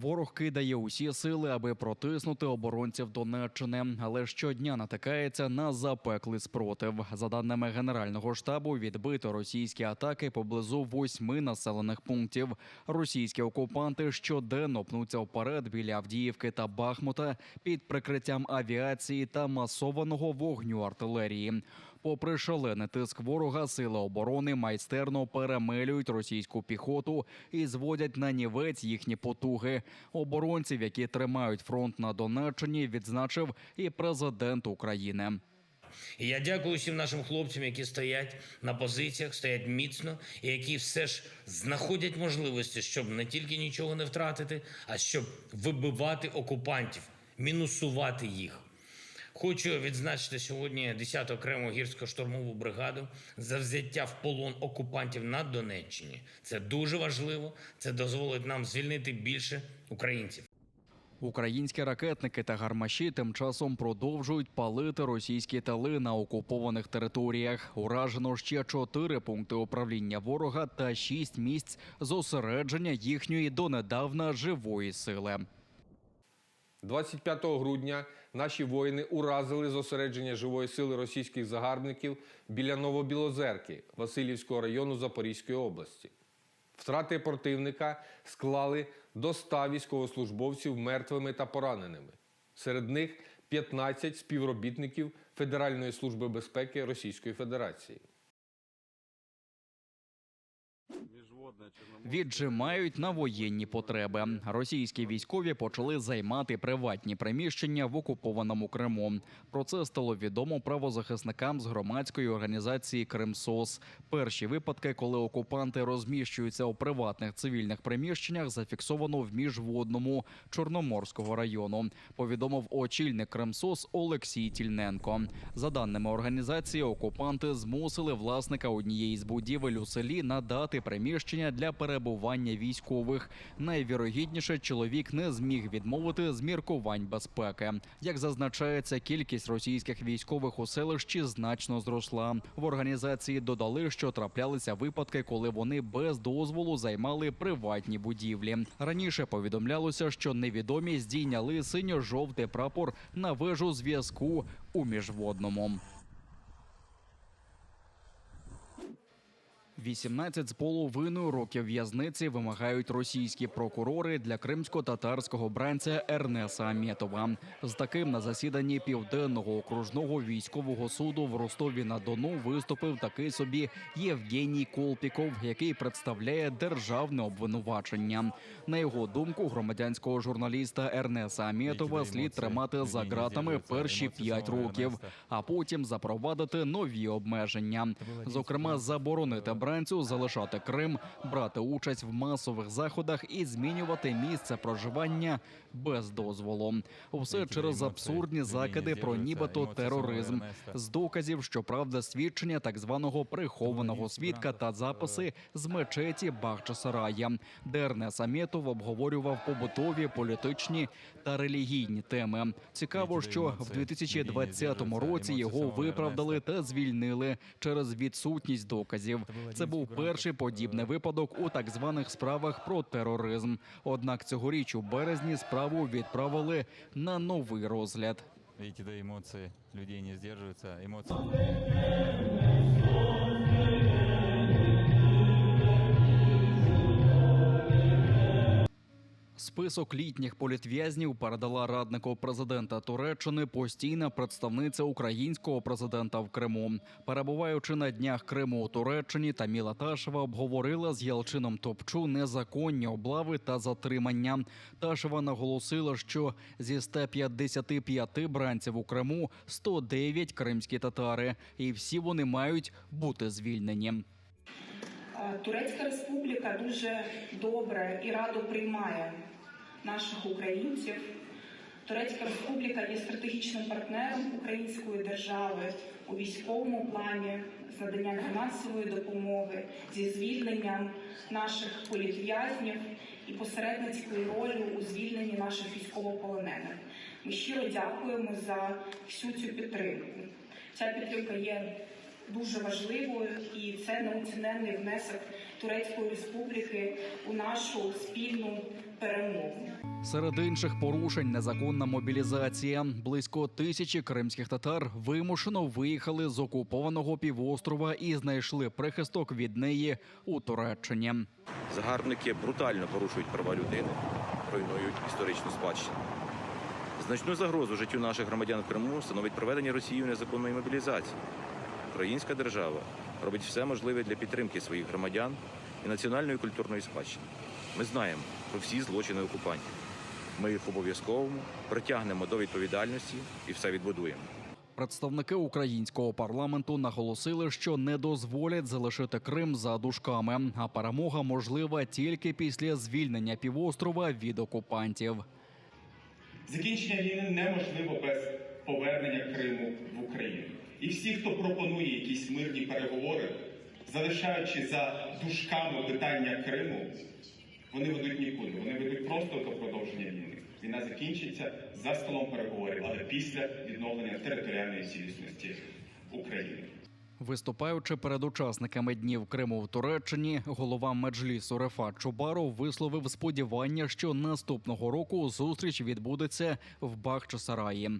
Ворог кидає усі сили, аби протиснути оборонців Донеччини, але щодня натикається на запеклий спротив. За даними Генерального штабу, відбито російські атаки поблизу восьми населених пунктів. Російські окупанти щоденно пнуться вперед біля Авдіївки та Бахмута під прикриттям авіації та масованого вогню артилерії. Попри шалений тиск ворога, сили оборони майстерно перемелюють російську піхоту і зводять на нівець їхні потуги. Оборонців, які тримають фронт на Донеччині, відзначив і президент України. Я дякую всім нашим хлопцям, які стоять на позиціях, стоять міцно, і які все ж знаходять можливості, щоб не тільки нічого не втратити, а щоб вибивати окупантів, мінусувати їх. Хочу відзначити сьогодні 10-ту окрему гірсько-штурмову бригаду за взяття в полон окупантів на Донеччині. Це дуже важливо. Це дозволить нам звільнити більше українців. Українські ракетники та гармаші тим часом продовжують палити російські тили на окупованих територіях. Уражено ще чотири пункти управління ворога та шість місць зосередження їхньої донедавна живої сили. 25 грудня наші воїни уразили зосередження живої сили російських загарбників біля Новобілозерки Васильівського району Запорізької області. Втрати противника склали до 100 військовослужбовців мертвими та пораненими. Серед них 15 співробітників Федеральної служби безпеки Російської Федерації. Віджимають на воєнні потреби. Російські військові почали займати приватні приміщення в окупованому Криму. Про це стало відомо правозахисникам з громадської організації Кримсос. Перші випадки, коли окупанти розміщуються у приватних цивільних приміщеннях, зафіксовано в міжводному Чорноморського району. Повідомив очільник Кримсос Олексій Тільненко. За даними організації, окупанти змусили власника однієї з будівель у селі надати приміщення для перебування військових. Найвірогідніше, чоловік не зміг відмовити з міркувань безпеки. Як зазначається, кількість російських військових у селищі значно зросла. В організації додали, що траплялися випадки, коли вони без дозволу займали приватні будівлі. Раніше повідомлялося, що невідомі здійняли синьо-жовтий прапор на вежу зв'язку у міжводному. 18 з половиною років в'язниці вимагають російські прокурори для кримсько-татарського бранця Ернеса Амєтова. З таким на засіданні південного окружного військового суду в Ростові на Дону виступив такий собі Євгеній Колпіков, який представляє державне обвинувачення. На його думку, громадянського журналіста Ернеса Амєтова слід тримати за ґратами перші п'ять років, а потім запровадити нові обмеження. Зокрема, заборонити бранцю залишати Крим, брати участь в масових заходах і змінювати місце проживання без дозволу. Все через абсурдні закиди про нібито тероризм. З доказів, що правда, свідчення так званого прихованого свідка та записи з мечеті Бахчисарая, де Ернес Амєтов обговорював побутові, політичні та релігійні теми. Цікаво, що в 2020 році його виправдали та звільнили через відсутність доказів. Це був перший подібний випадок у так званих справах про тероризм. Однак цьогоріч у березні справу відправили на новий розгляд. Видите, да, емоції людей не здержуються. Эмоции. Список літніх політв'язнів передала раднику президента Туреччини постійна представниця українського президента в Криму. Перебуваючи на днях Криму у Туреччині, Таміла Ташева обговорила з Ялчином Топчу незаконні облави та затримання. Ташева наголосила, що зі 155 бранців у Криму 109 кримські татари, і всі вони мають бути звільнені. Турецька республіка дуже добре і радо приймає наших українців. Турецька республіка є стратегічним партнером української держави у військовому плані з наданням фінансової допомоги, зі звільненням наших політв'язнів і посередницькою ролью у звільненні наших військовополонених. Ми щиро дякуємо за всю цю підтримку. Ця підтримка є дуже важливою, і це неоціненний внесок Турецької республіки у нашу спільну перемогу. Серед інших порушень незаконна мобілізація. Близько тисячі кримських татар вимушено виїхали з окупованого півострова і знайшли прихисток від неї у Туреччині. Загарбники брутально порушують права людини, руйнують історичну спадщину. Значну загрозу життю наших громадян в Криму становить проведення Росією незаконної мобілізації. Українська держава робить все можливе для підтримки своїх громадян і національної культурної спадщини. Ми знаємо про всі злочини окупантів. Ми їх обов'язково притягнемо до відповідальності і все відбудуємо. Представники українського парламенту наголосили, що не дозволять залишити Крим за дужками, а перемога можлива тільки після звільнення півострова від окупантів. Закінчення війни неможливо без повернення Криму в Україну. І всі, хто пропонує якісь мирні переговори, залишаючи за дужками питання Криму, вони ведуть нікуди. Вони ведуть просто до продовження війни. Війна закінчиться за столом переговорів, але після відновлення територіальної цілісності України. Виступаючи перед учасниками днів Криму в Туреччині, голова меджлісу Рефат Чубаров висловив сподівання, що наступного року зустріч відбудеться в Бахчисараї.